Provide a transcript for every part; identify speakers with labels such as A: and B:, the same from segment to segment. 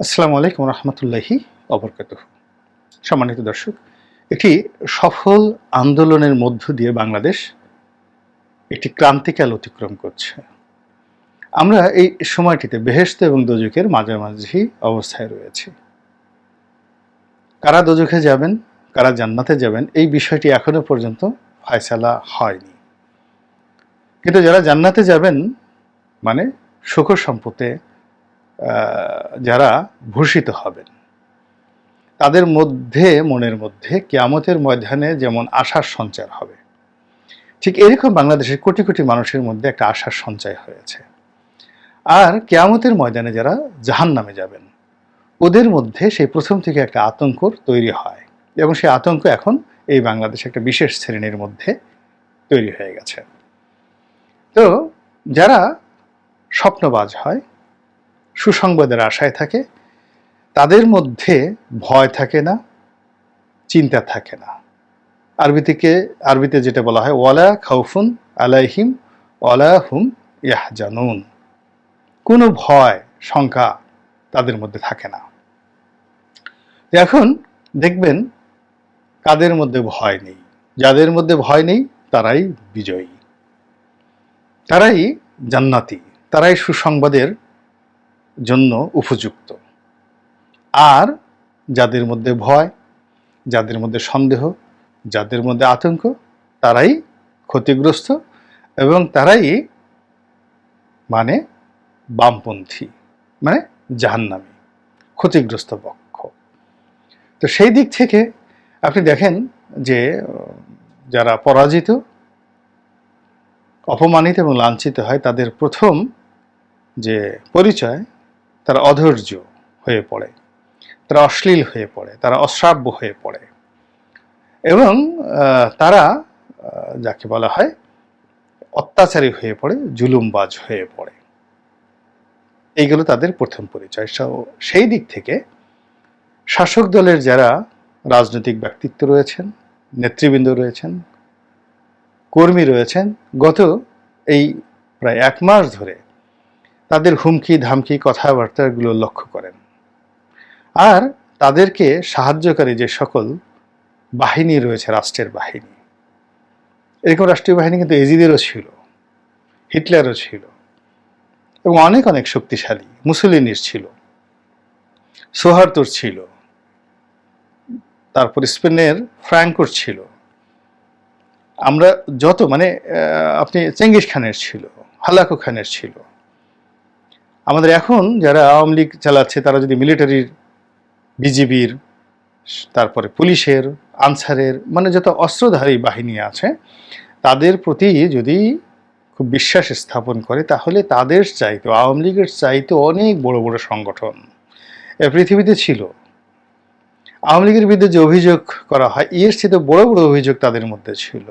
A: আসসালামু আলাইকুম রহমতুল্লাহি অবরকাত সম্মানিত দর্শক, একটি সফল আন্দোলনের মধ্য দিয়ে বাংলাদেশ একটি ক্রান্তিকাল অতিক্রম করছে। আমরা এই সময়টিতে বেহেস্ত এবং দোজকের মাঝামাঝি অবস্থায় রয়েছি। কারা দোজখে যাবেন, কারা জান্নাতে যাবেন, এই বিষয়টি এখনও পর্যন্ত ফয়সালা হয়নি। কিন্তু যারা জান্নাতে যাবেন মানে সুখ সম্পদে যারা ভূষিত হবেন। তাদের মধ্যে, মনের মধ্যে কিয়ামতের ময়দানে যেমন আশার সঞ্চার হবে, ঠিক এরকম বাংলাদেশের কোটি কোটি মানুষের মধ্যে একটা আশার সঞ্চয় হয়েছে। আর কেয়ামতের ময়দানে যারা জাহান নামে যাবেন, ওদের মধ্যে সেই প্রথম থেকে একটা আতঙ্ক তৈরি হয় এবং সেই আতঙ্ক এখন এই বাংলাদেশে একটা বিশেষ শ্রেণির মধ্যে তৈরি হয়ে গেছে। তো যারা স্বপ্নবাজ হয় সুসংবাদের আশায় থাকে, তাদের মধ্যে ভয় থাকে না, চিন্তা থাকে না। আরবি থেকে আরবিতে যেটা বলা হয়, ওয়ালা খাউফুন আলাইহিম, ওয়ালা হুম ইয়াহজানুন। কোনো ভয়, শঙ্কা তাদের মধ্যে থাকে না। এখন দেখবেন, কাদের মধ্যে ভয় নেই? যাদের মধ্যে ভয় নেই, তারাই বিজয়ী। তারাই জান্নাতি। তারাই সুসংবাদের জন্য উপযুক্ত। আর যাদের মধ্যে ভয়, যাদের মধ্যে সন্দেহ, যাদের মধ্যে আতঙ্ক, তারাই ক্ষতিগ্রস্ত এবং তারাই মানে বামপন্থী মানে জাহান্নামী, ক্ষতিগ্রস্ত পক্ষ। তো সেই দিক থেকে আপনি দেখেন যে, যারা পরাজিত, অপমানিত এবং লাঞ্ছিত হয়, তাদের প্রথম যে পরিচয় তারা অধৈর্য হয়ে পড়ে, তারা অশ্লীল হয়ে পড়ে, তারা অশ্রাব্য হয়ে পড়ে। এবং তারা যাকে বলা হয় অত্যাচারী হয়ে পড়ে, জুলুমবাজ হয়ে পড়ে। এইগুলো তাদের প্রথম পরিচয়। সেই দিক থেকে শাসক দলের যারা রাজনৈতিক ব্যক্তিত্ব রয়েছেন, নেতৃবৃন্দ রয়েছেন, কর্মী রয়েছেন, গত এই প্রায় এক মাস ধরে তাদের হুমকি ধামকি কথাবার্তাগুলো লক্ষ্য করেন। আর তাদেরকে সাহায্যকারী যে সকল বাহিনী রয়েছে, রাষ্ট্রের বাহিনী, এরকম রাষ্ট্রীয় বাহিনী কিন্তু এজিদেরও ছিল, হিটলারও ছিল এবং অনেক অনেক শক্তিশালী মুসলিনির ছিল, সোহার্তোর ছিল, তারপর স্পেনের ফ্র্যাঙ্কোর ছিল। আমরা যত মানে আপনি চেঙ্গিস খানের ছিল, হালাকু খানের ছিল আমাদের এখন যারা আওয়ামী লীগ চালাচ্ছে, তারা যদি মিলিটারির বিজিবির, তারপরে পুলিশের, আনসারের মানে যত অস্ত্রধারী বাহিনী আছে, তাদের প্রতি যদি খুব বিশ্বাস স্থাপন করে, তাহলে তাদের চাইতে, আওয়ামী লীগের চাইতে অনেক বড় বড় সংগঠন এ পৃথিবীতে ছিল। আওয়ামী লীগের বিরুদ্ধে যে অভিযোগ করা হয়, এর চেয়ে বড় বড় অভিযোগ তাদের মধ্যে ছিল।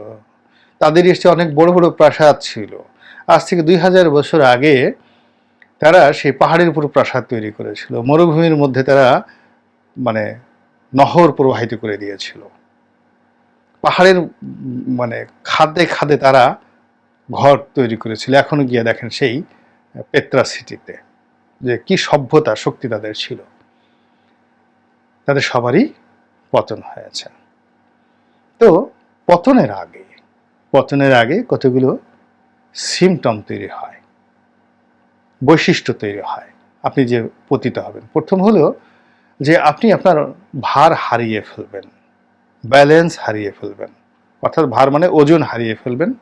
A: তাদের এর অনেক বড় বড় প্রাসাদ ছিল। আজ থেকে দুই হাজার বছর আগে তারা সেই পাহাড়ের উপর প্রাসাদ তৈরি করেছিল। মরুভূমির মধ্যে তারা মানে নহর প্রবাহিত করে দিয়েছিল। পাহাড়ের মানে খাদে খাদে তারা ঘর তৈরি করেছিল। এখনও গিয়ে দেখেন সেই পেত্রা সিটিতে যে কি সভ্যতা, শক্তি তাদের ছিল। তাদের সবারই পতন হয়েছে। তো পতনের আগে পতনের আগে কতগুলো সিমটম তৈরি হয়। বৈশিষ্ট্য তৈরি হয়। আপনি যে পতিত হবেন। প্রথম হলো যে আপনি আপনার ভার হারিয়ে ফেলবেন। ব্যালেন্স হারিয়ে ফেলবেন। অর্থাৎ ভার মানে ওজন হারিয়ে ফেলবেন।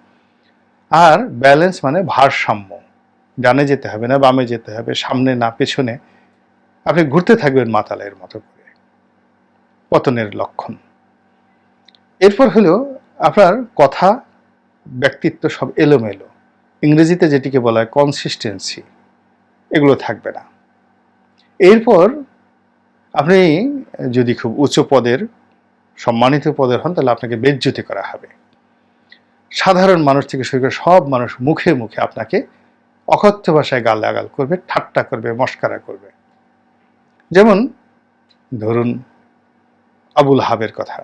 A: আর ব্যালেন্স মানে ভারসাম্য। ডানে যেতে হবে না, বামে যেতে হবে, সামনে না, পেছনে। আপনি ঘুরতে থাকবেন মাতালের মতো করে। পতনের লক্ষণ। এরপর হলো আপনার কথা, ব্যক্তিত্ব সব এলোমেলো। ইংরেজিতে যেটিকে বলা হয় কনসিস্টেন্সি এগুলো থাকবে না। এরপর আপনি যদি খুব উচ্চ পদের, সম্মানিত পদের হন, তাহলে আপনাকে বেজ্জতি করা হবে। সাধারণ মানুষ থেকে শুরু করে সব মানুষ মুখে মুখে আপনাকে অকথ্য ভাষায় গাল গালাগাল করবে, ঠাট্টা করবে, মস্কারা করবে। যেমন ধরুন আবুল হাবের কথা,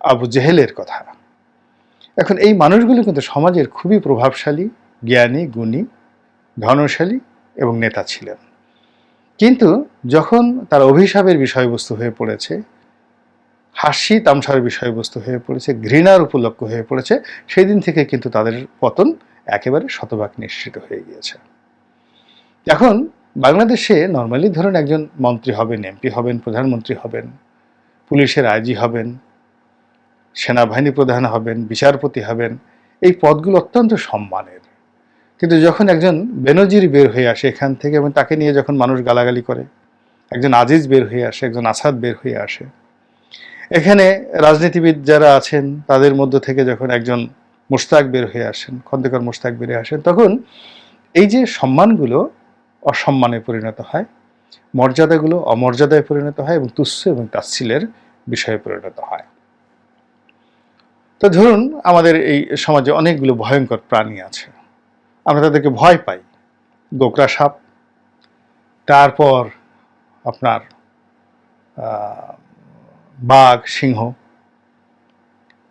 A: আবু জেহেলের কথা। এখন এই মানুষগুলো কিন্তু সমাজের খুবই প্রভাবশালী, জ্ঞানী, গুণী, ধনশালী এবং নেতা ছিলেন। কিন্তু যখন তার অভিশাপের বিষয়বস্তু হয়ে পড়েছে, হাসি তামসার বিষয়বস্তু হয়ে পড়েছে, ঘৃণার উপলক্ষ হয়ে পড়েছে সেই দিন থেকে কিন্তু তাদের পতন একেবারে শতভাগ নিশ্চিত হয়ে গিয়েছে। এখন বাংলাদেশে নর্মালি ধরুন একজন মন্ত্রী হবেন, এমপি হবেন, প্রধানমন্ত্রী হবেন, পুলিশের আইজি হবেন, সেনাবাহিনী প্রধান হবেন, বিচারপতি হবেন, এই পদগুলো অত্যন্ত সম্মানের। কিন্তু যখন একজন বেনজির বের হয়ে আসে এখান থেকে এবং তাকে নিয়ে যখন মানুষ গালাগালি করে, একজন আজিজ বের হয়ে আসে, একজন আসাদ বের হয়ে আসে, এখানে রাজনীতিবিদ যারা আছেন, তাদের মধ্য থেকে যখন একজন মুস্তাক বের হয়ে আসেন, খন্দকার মুস্তাক বের হয়ে আসেন, তখন এই যে সম্মানগুলো অসম্মানে পরিণত হয়, মর্যাদাগুলো অমর্যাদায় পরিণত হয় এবং তুচ্ছ এবং তাচ্ছিলের বিষয়ে পরিণত হয়। তো ধরুন আমাদের এই সমাজে অনেকগুলো ভয়ঙ্কর প্রাণী আছে। আমরা তাদেরকে ভয় পাই। গোকরা সাপ, তারপর আপনার বাঘ, সিংহ।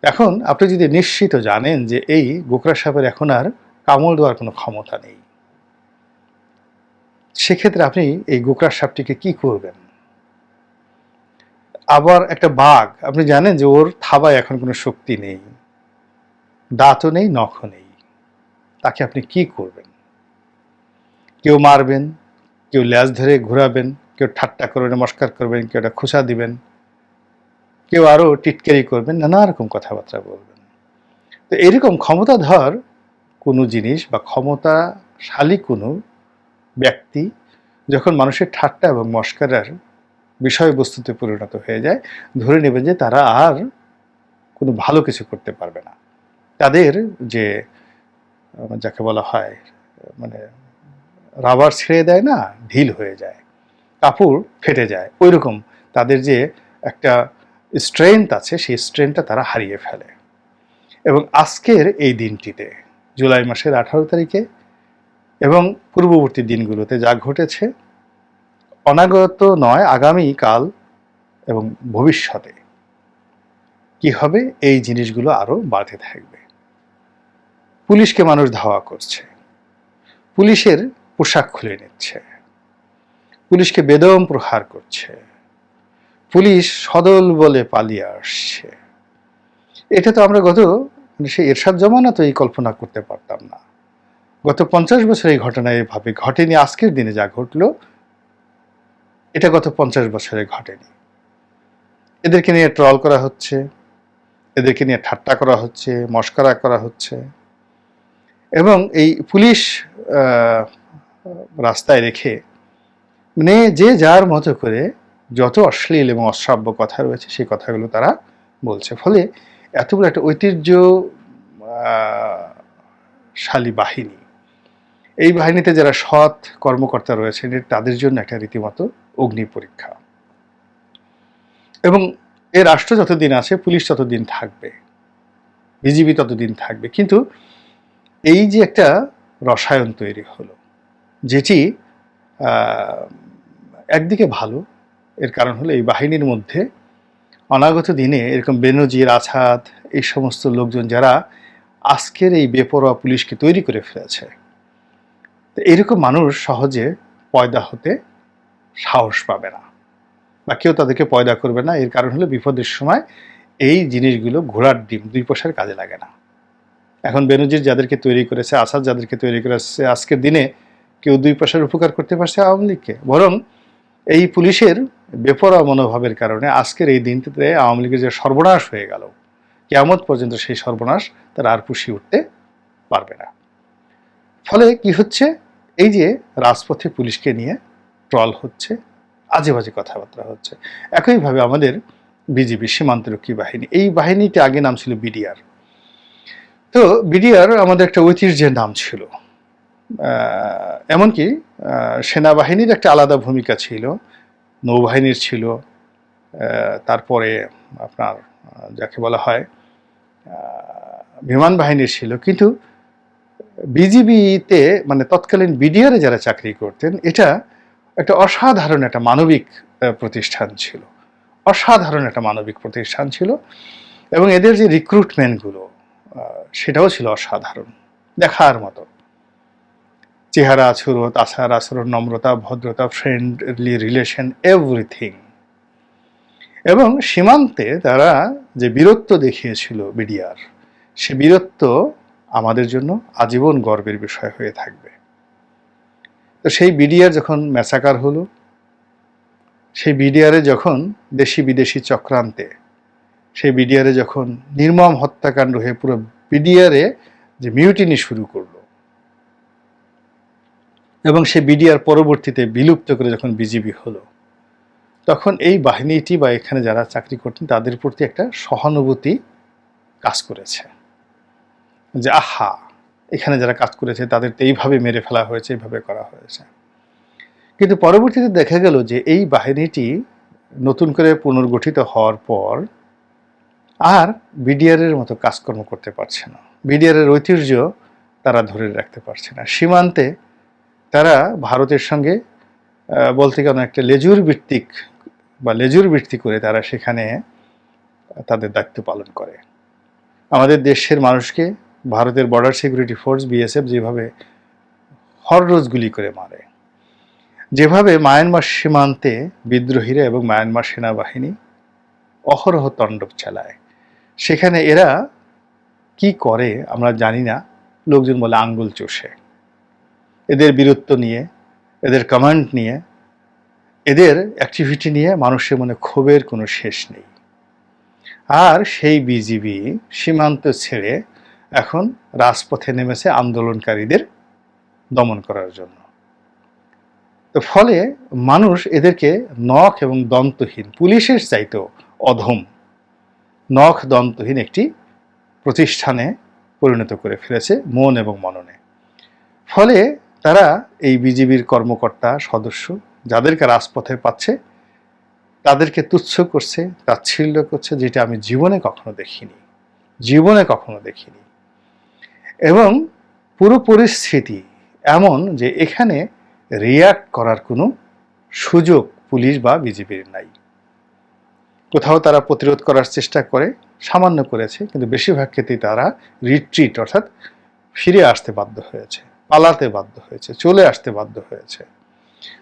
A: এখন আপনি যদি নিশ্চিত জানেন যে এই গোকরা সাপের এখন আর কামড় দেওয়ার কোনো ক্ষমতা নেই, সেক্ষেত্রে আপনি এই গোকরা সাপটিকে কি করবেন? আবার একটা বাঘ, আপনি জানেন যে ওর থাবায় এখন কোনো শক্তি নেই, দাঁতও নেই, নখও নেই। তাকে আপনি কি করবেন? কেউ মারবেন, কেউ ল্যাজ ধরে ঘোরাবেন, কেউ ঠাট্টা করবেন নমস্কার করবেন, কেউ একটা খোসা দিবেন, কেউ আরও টিটকারি করবেন, নানা রকম কথাবার্তা বলবেন। তো এরকম ক্ষমতাধর কোনো জিনিস বা ক্ষমতাশালী কোনো ব্যক্তি যখন মানুষের ঠাট্টা এবং মস্কারার বিষয়বস্তুতে পরিণত হয়ে যায়, ধরে নেবেন যে তারা আর কোনো ভালো কিছু করতে পারবে না। তাদের যে যাকে বলা হয় মানে রাবার ছেড়ে দেয় না, ঢিল হয়ে যায়, কাপড় ফেটে যায়। ওই রকম তাদের যে একটা স্ট্রেংথ আছে, সেই স্ট্রেংথটা তারা হারিয়ে ফেলে। এবং আজকের এই দিনটিতে, জুলাই মাসের আঠারো তারিখে এবং পূর্ববর্তী দিনগুলোতে যা ঘটেছে, অনাগত নয়, আগামী কাল এবং ভবিষ্যতে, কি হবে, এই জিনিসগুলো আরও বাড়তে থাকবে। পুলিশকে মানুষ ধাওয়া করছে। পুলিশের পোশাক খুলে নিচ্ছে। পুলিশকে বেদম প্রহার করছে। পুলিশ সদল বলে পালিয়ে আসছে। এটা তো আমরা গত মানে সেই এরশাদ জমানা তো এই কল্পনা করতে পারতাম না। গত পঞ্চাশ বছর এই ঘটনা এভাবে ঘটেনি, আজকের দিনে যা ঘটলো, এটা গত পঞ্চাশ বছরে ঘটেনি। এদেরকে নিয়ে ট্রল করা হচ্ছে, এদেরকে নিয়ে ঠাট্টা করা হচ্ছে, মস্করা করা হচ্ছে। এবং এই পুলিশ রাস্তায় রেখে মানে যে যার মতো করে যত অশ্লীল এবং অশ্রাব্য কথা রয়েছে সেই কথাগুলো তারা বলছে। ফলে এতগুলো একটা ঐতিহ্য আহ, শালী বাহিনী। এই বাহিনীতে যারা সৎ কর্মকর্তা রয়েছেন তাদের জন্য একটা রীতিমতো অগ্নি পরীক্ষা। এবং এ রাষ্ট্র যতদিন আছে পুলিশ ততদিন থাকবে। বিজিবি ততদিন থাকবে। কিন্তু এই যে একটা রসায়ন তৈরি হলো, যেটি একদিকে ভালো, এর কারণ হলো এই বাহিনীর মধ্যে অনাগত দিনে এরকম বেনজির, আছাদ, এই সমস্ত লোকজন যারা আজকের এই বেপরোয়া পুলিশকে তৈরি করে ফেলেছে, তো এরকম মানুষ সহজে পয়দা হতে সাহস পাবে না বা কেউ তাদেরকে পয়দা করবে না। এর কারণ হলো বিপদের সময় এই জিনিসগুলো ঘোড়ার ডিম, দুই পয়সার কাজে লাগে না। এখন বেনজির যাদেরকে তৈরি করেছে, আসাদ যাদেরকে তৈরি করেছে, আজকের দিনে কেউ দুই পয়সার উপকার করতে পারছে আওয়ামী লীগকে। বরং এই পুলিশের বেপরোয়া মনোভাবের কারণে আজকের এই দিনটিতে আওয়ামী লীগের যে সর্বনাশ হয়ে গেল, কেয়ামত পর্যন্ত সেই সর্বনাশ তারা আর পুষিয়ে উঠতে পারবে না। ফলে কি হচ্ছে? এই যে রাজপথে পুলিশকে নিয়ে ট্রল হচ্ছে আজে বাজে কথাবার্তা হচ্ছে। একইভাবে আমাদের বিজিবি সীমান্তরক্ষী বাহিনী, এই বাহিনীতে আগে নাম ছিল বিডিআর। তো বিডিআর আমাদের একটা ঐতিহ্যের নাম ছিল। এমনকি সেনাবাহিনীর একটা আলাদা ভূমিকা ছিল, নৌবাহিনীর ছিল তারপরে আপনার যাকে বলা হয় বিমান বাহিনীর ছিল। কিন্তু বিজিবিতে মানে তৎকালীন বিডিআরে যারা চাকরি করতেন, এটা একটা অসাধারণ একটা মানবিক প্রতিষ্ঠান ছিল। অসাধারণ একটা মানবিক প্রতিষ্ঠান ছিল। এবং এদের যে রিক্রুটমেন্টগুলো সেটাও ছিল অসাধারণ। দেখার মতো। চেহারা আচরণ আচার, আচরণ, নম্রতা, ভদ্রতা ফ্রেন্ডলি রিলেশন এভরিথিং এবং সীমান্তে তারা যে বীরত্ব দেখিয়েছিল বিডিআর, সে বীরত্ব আমাদের জন্য আজীবন গর্বের বিষয় হয়ে থাকবে। তো সেই বিডিআর যখন ম্যাসাকার হলো, সেই বিডিআরে যখন দেশি বিদেশি চক্রান্তে সেই বিডিআরে যখন নির্মম হত্যাকাণ্ড হয়ে পুরো বিডিআরে যে মিউটিনি শুরু করল, এবং সে বিডিআর পরবর্তীতে বিলুপ্ত করে যখন বিজিবি হলো, তখন এই বাহিনীটি বা এখানে যারা চাকরি করতেন তাদের প্রতি একটা সহানুভূতি কাজ করেছে। যে আহা, এখানে যারা কাজ করেছে তাদের তো এইভাবে মেরে ফেলা হয়েছে, এইভাবে করা হয়েছে। কিন্তু পরবর্তীতে দেখা গেল যে এই বাহিনীটি নতুন করে পুনর্গঠিত হওয়ার পর আর বিডিআরের মতো কাজকর্ম করতে পারছে না। বিডিআরের ঐতিহ্য তারা ধরে রাখতে পারছে না। সীমান্তে তারা ভারতের সঙ্গে বলতে গেলে একটা লেজুর ভিত্তিক বা লেজুর ভিত্তি করে তারা সেখানে তাদের দায়িত্ব পালন করে। আমাদের দেশের মানুষকে ভারতের বর্ডার সিকিউরিটি ফোর্স বিএসএফ যেভাবে হররোজ গুলি করে মারে, যেভাবে মায়ানমার সীমান্তে বিদ্রোহীরা এবং মায়ানমার সেনাবাহিনী অহরহ তণ্ডব চালায় সেখানে এরা কি করে আমরা জানি না। লোকজন বলে আঙ্গুল চষে। এদের বীরত্ব নিয়ে, এদের কমান্ড নিয়ে, এদের অ্যাক্টিভিটি নিয়ে মানুষের মনে ক্ষোভের কোনো শেষ নেই। আর সেই বিজিবি সীমান্ত ছেড়ে এখন রাজপথে নেমেছে আন্দোলনকারীদের দমন করার জন্য। তো ফলে মানুষ এদেরকে নখ এবং দন্তহীন, পুলিশের চাইতেও অধম নখ দন্তহীন একটি প্রতিষ্ঠানে পরিণত করে ফেলেছে মন এবং মননে। ফলে তারা এই বিজিবির কর্মকর্তা, সদস্য যাদেরকে রাজপথে পাচ্ছে, তাদেরকে তুচ্ছ করছে, তাচ্ছিল্য করছে, যেটা আমি জীবনে কখনো দেখিনি। জীবনে কখনো দেখিনি। এবং পুরো পরিস্থিতি এমন যে এখানে রিয়াক্ট করার কোনো সুযোগ পুলিশ বা বিজেপির নাই। কোথাও তারা প্রতিরোধ করার চেষ্টা করে, সামান্য করেছে, কিন্তু বেশিরভাগ ক্ষেত্রেই তারা রিট্রিট অর্থাৎ ফিরে আসতে বাধ্য হয়েছে, পালাতে বাধ্য হয়েছে, চলে আসতে বাধ্য হয়েছে।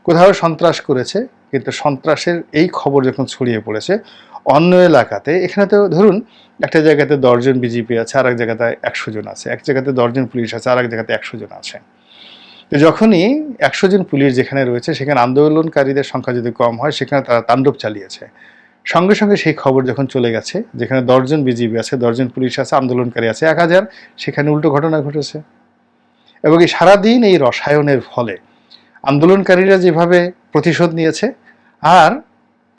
A: কোথাও সন্ত্রাস করেছে, কিন্তু সন্ত্রাসের এই খবর যখন ছড়িয়ে পড়েছে, অন্য এলাকাতে, এখানে তো ধরুন, একটা জায়গাতে দশজন বিজেপি আছে আর এক জায়গাতে একশো জন আছে, এক জায়গাতে দশজন পুলিশ আছে আর এক জায়গাতে একশো জন আছে। তো যখনই একশো জন পুলিশ যেখানে রয়েছে, সেখানে আন্দোলনকারীদের সংখ্যা যদি কম হয়, সেখানে তারা তাণ্ডব চালিয়েছে। সঙ্গে সঙ্গে সেই খবর যখন চলে গেছে, যেখানে দশজন বিজিবি আছে, দশজন পুলিশ আছে, আন্দোলনকারী আছে, এক হাজার, সেখানে উল্টো ঘটনা ঘটেছে। এবং এই সারাদিন এই রসায়নের ফলে আন্দোলনকারীরা যেভাবে প্রতিশোধ নিয়েছে, আর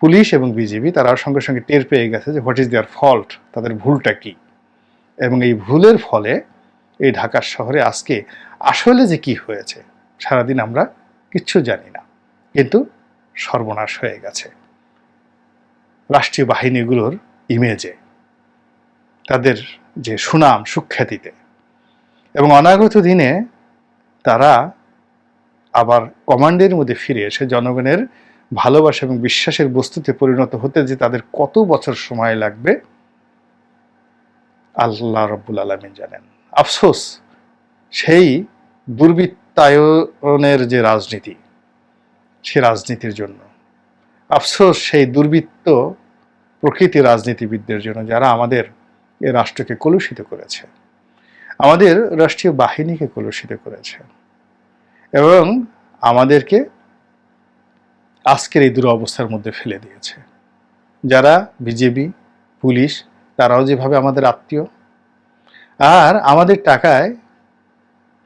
A: পুলিশ এবং বিজেপি তারা সঙ্গে সঙ্গে টের পেয়ে গেছে যে হোয়াট ইজ দেয়ার ফল্ট তাদের ভুলটা কি? এবং এই ভুলের ফলে এই ঢাকার শহরে আজকে আসলে যে কি হয়েছে, সারাদিন আমরা কিচ্ছু জানি না। কিন্তু সর্বনাশ হয়ে গেছে। রাষ্ট্রীয় বাহিনীগুলোর ইমেজে তাদের যে সুনাম, সুখ্যাতিতে। এবং অনাগত দিনে তারা আবার কমান্ডের মধ্যে ফিরে এসে জনগণের ভালোবাসা এবং বিশ্বাসের বস্তুতে পরিণত হতে যে তাদের কত বছর সময় লাগবে, আল্লাহ রব্বুল আলমিন জানেন। আফসোস, সেই দুর্বৃত্তায়নের যে রাজনীতি, সে রাজনীতির জন্য আফসোস, সেই দুর্বৃত্ত প্রকৃতি রাজনীতিবিদদের জন্য যারা আমাদের এ রাষ্ট্রকে কলুষিত করেছে। আমাদের রাষ্ট্রীয় বাহিনীকে কলুষিত করেছে। এবং আমাদেরকে আজকের এই দুরবস্থার মধ্যে ফেলে দিয়েছে। যারা বিজেপি, পুলিশ, তারাও যেভাবে আমাদের আত্মীয়, আর আমাদের টাকায়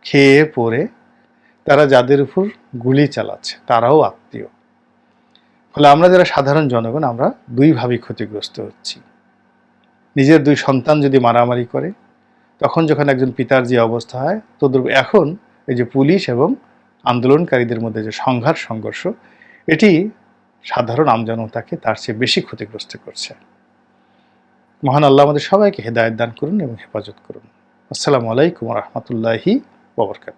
A: খেয়ে পরে তারা যাদের উপর গুলি চালাচ্ছে, তারাও আত্মীয়। ফলে আমরা যারা সাধারণ জনগণ, আমরা দুইভাবেই ক্ষতিগ্রস্ত হচ্ছি। নিজের দুই সন্তান যদি মারামারি করে, তখন যখন একজন পিতার যে অবস্থা হয় তদ্র এখন এই যে পুলিশ এবং আন্দোলনকারীদের মধ্যে যে সংঘাত, সংঘর্ষ, এটি সাধারণ আমজনতাকে তার চেয়ে বেশি ক্ষতিগ্রস্ত করছে। মহান আল্লাহ আমাদের সবাইকে হেদায়ত দান করুন এবং হেফাজত করুন। আসসালামু আলাইকুম রহমতুল্লাহি ববরকাত